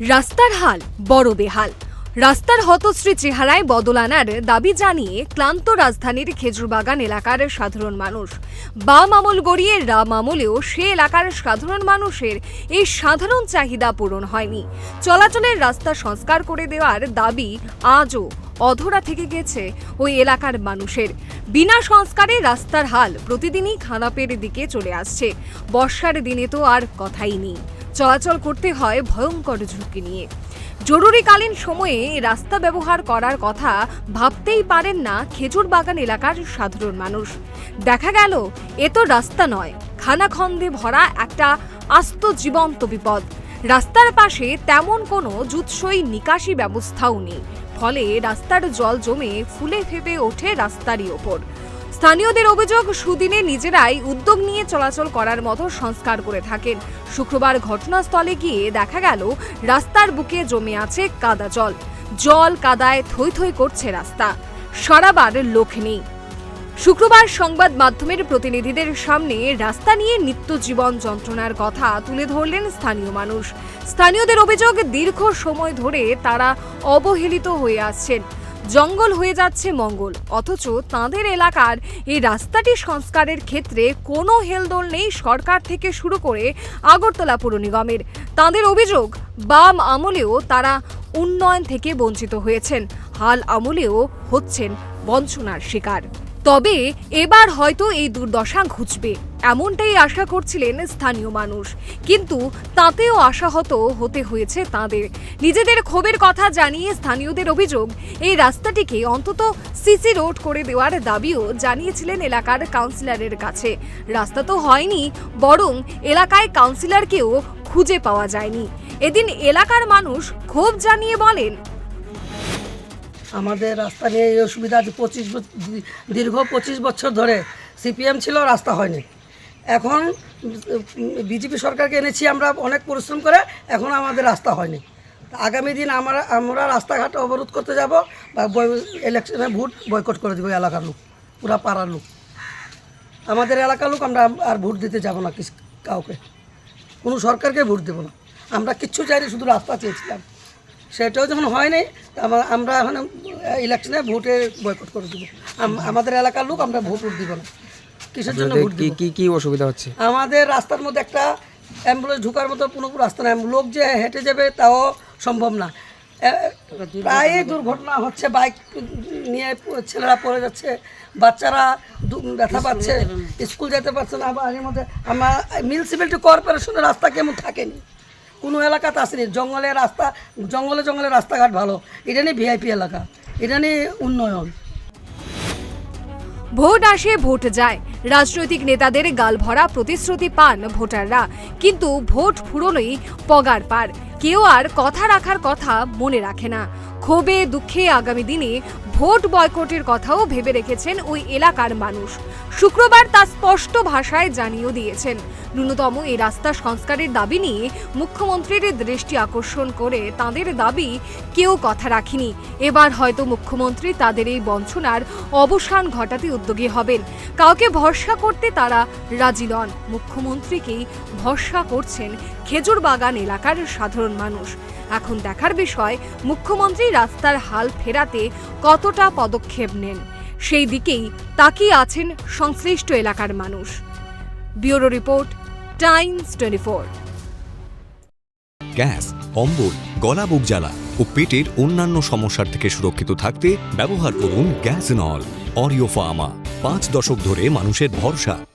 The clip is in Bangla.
রাস্তার হাল বড় বেহাল। রাস্তার হতশ্রী চেহারায় বদল আনার দাবি জানিয়ে ক্লান্ত রাজধানীর খেজুরবাগান এলাকার সাধারণ মানুষ। বাম আমল গড়িয়ে রাম আমলেও সে এলাকার সাধারণ মানুষের এই সাধারণ চাহিদা পূরণ হয়নি। চলাচলের রাস্তা সংস্কার করে দেওয়ার দাবি আজও অধরা থেকে গেছে ওই এলাকার মানুষের। বিনা সংস্কারে রাস্তার হাল প্রতিদিনই খারাপের দিকে চলে আসছে। বর্ষার দিনে তো আর কথাই নেই। চলাচল করতে হয় ভয়ঙ্কর ঝুঁকি নিয়ে। জরুরিকালীন সময়ে রাস্তা ব্যবহার করার কথা ভাবতেই পারেন না খেজুর বাগান এলাকার সাধারণ মানুষ। দেখা গেল, এ তো রাস্তা নয়, খানাখন্দে ভরা একটা আস্ত জীবন্ত বিপদ। রাস্তার পাশে তেমন কোনো জুৎসই নিকাশি ব্যবস্থাও নেই, ফলে রাস্তার জল জমে ফুলে ফেপে ওঠে রাস্তারই ওপর। স্থানীয়দের অভিযোগ, সুদিনে নিজেরাই উদ্যোগ নিয়ে চলাচল করার মতো সংস্কার করে থাকেন। শুক্রবার ঘটনাস্থলে গিয়ে দেখা গেল, রাস্তার বুকে জমে আছে কাদা জল। জল কাদায় থই থই করছে রাস্তা। সরাবার লোক নেই। শুক্রবার সংবাদ মাধ্যমের প্রতিনিধিদের সামনে রাস্তা নিয়ে নিত্য জীবন যন্ত্রণার কথা তুলে ধরলেন স্থানীয় মানুষ। স্থানীয়দের অভিযোগ, দীর্ঘ সময় ধরে তারা অবহেলিত হয়ে আসছেন। জঙ্গল হয়ে যাচ্ছে মঙ্গল। অথচ তাঁদের এলাকার এই রাস্তাটি সংস্কারের ক্ষেত্রে কোনো হেলদোল নেই সরকার থেকে শুরু করে আগরতলা পুর নিগমের। তাঁদের অভিযোগ, বাম আমলেও তারা উন্নয়ন থেকে বঞ্চিত হয়েছেন। হাল আমলেও হচ্ছেন বঞ্চনার শিকার। তবে এবার হয়তো এই দুর্দশা ঘুচবে। এমনটাই আশা করছিলেন স্থানীয় মানুষ। কিন্তু তাতেও আশাহত হতে হয়েছে তাদের। নিজেদের ক্ষোভের কথা জানিয়ে স্থানীয়দের অভিযোগ, এই রাস্তাটিকে অন্তত সিসি রোড করে দেওয়ার দাবিও জানিয়েছিলেন এলাকার কাউন্সিলরের কাছে। রাস্তা তো হয়নি, বরং এলাকায় কাউন্সিলরকেও খুঁজে পাওয়া যায়নি। এদিন এলাকার মানুষ ক্ষোভ জানিয়ে বলেন, আমাদের রাস্তা নিয়ে এই অসুবিধা আছে পঁচিশ দীর্ঘ পঁচিশ বছর ধরে সিপিএম ছিল, রাস্তা হয়নি। এখন বিজেপি সরকারকে এনেছি আমরা অনেক পরিশ্রম করে, এখন আমাদের রাস্তা হয়নি। আগামী দিন আমরা আমরা রাস্তাঘাট অবরোধ করতে যাব বা ইলেকশনে ভোট বয়কট করে দেবো এলাকার লোক, পুরা পাড়ার লোক। আমাদের এলাকার লোক আমরা আর ভোট দিতে যাব না কাউকে। কোনো সরকারকে ভোট দেবো না। আমরা কিচ্ছু চাইনি, শুধু রাস্তা চেয়েছিলাম। সেটাও যখন হয়নি আমরা এখন ইলেকশনে ভোটে বয়কট করে দেবো। আমাদের এলাকার লোক আমরা ভোট ভোট দিব না। কিসের জন্য ভোট কি দিব? কি কি অসুবিধা হচ্ছে? আমাদের রাস্তার মধ্যে একটা অ্যাম্বুলেন্স ঢোকার মতো কোনো রাস্তা নেই। লোক যে হেঁটে যাবে তাও সম্ভব না। প্রায়ই দুর্ঘটনা হচ্ছে বাইক নিয়ে ছেলেরা পড়ে যাচ্ছে বাচ্চারা দু- ব্যথা পাচ্ছে স্কুল যেতে পারছে না এর মধ্যে আমার মিউনিসিপ্যালিটি কর্পোরেশনের রাস্তা কেমন থাকেনি? কোনো এলাকাতে আসেনি। জঙ্গলে রাস্তা জঙ্গলে জঙ্গলে রাস্তাঘাট ভালো। এটা নিয়ে ভিআইপি এলাকা। এটা নিয়ে উন্নয়ন। ভোট আসে ভোট যায়। রাজনৈতিক নেতাদের গালভরা প্রতিশ্রুতি পান ভোটাররা। কিন্তু ভোট ফুরোনোই পগার পার। কেউ আর কথা রাখার কথা মনে রাখে না। ক্ষোভে, দুঃখে আগামী দিনে ভোট বয়কটের কথাও ভেবে রেখেছেন ওই এলাকার মানুষ। শুক্রবার তা স্পষ্ট ভাষায় জানিয়েও দিয়েছেন। ন্যূনতম এই রাস্তা সংস্কারের দাবি নিয়ে মুখ্যমন্ত্রীর দৃষ্টি আকর্ষণ করে তাদের দাবি কেউ কথা রাখেনি। এবার হয়তো মুখ্যমন্ত্রী তাদের এই বঞ্চনার অবসান ঘটাতে উদ্যোগী হবেন। কাউকে ভরসা করতে তারা রাজি নন। মুখ্যমন্ত্রীকেই ভরসা করছেন খেজুর বাগান এলাকার সাধারণ মানুষ। এখন দেখার বিষয়, মুখ্যমন্ত্রী রাস্তার হাল ফেরাতে কতটা পদক্ষেপ নেন? সেই দিকেই তাকিয়ে আছেন সংশ্লিষ্ট এলাকার মানুষ। Bureau report, Times twenty four. Gas অম্বল গলা বুক জ্বালা ও পেটের অন্যান্য সমস্যার থেকে সুরক্ষিত থাকতে ব্যবহার করুন গ্যাস নল অরিও ফার্মা। পাঁচ দশক ধরে মানুষের ভরসা।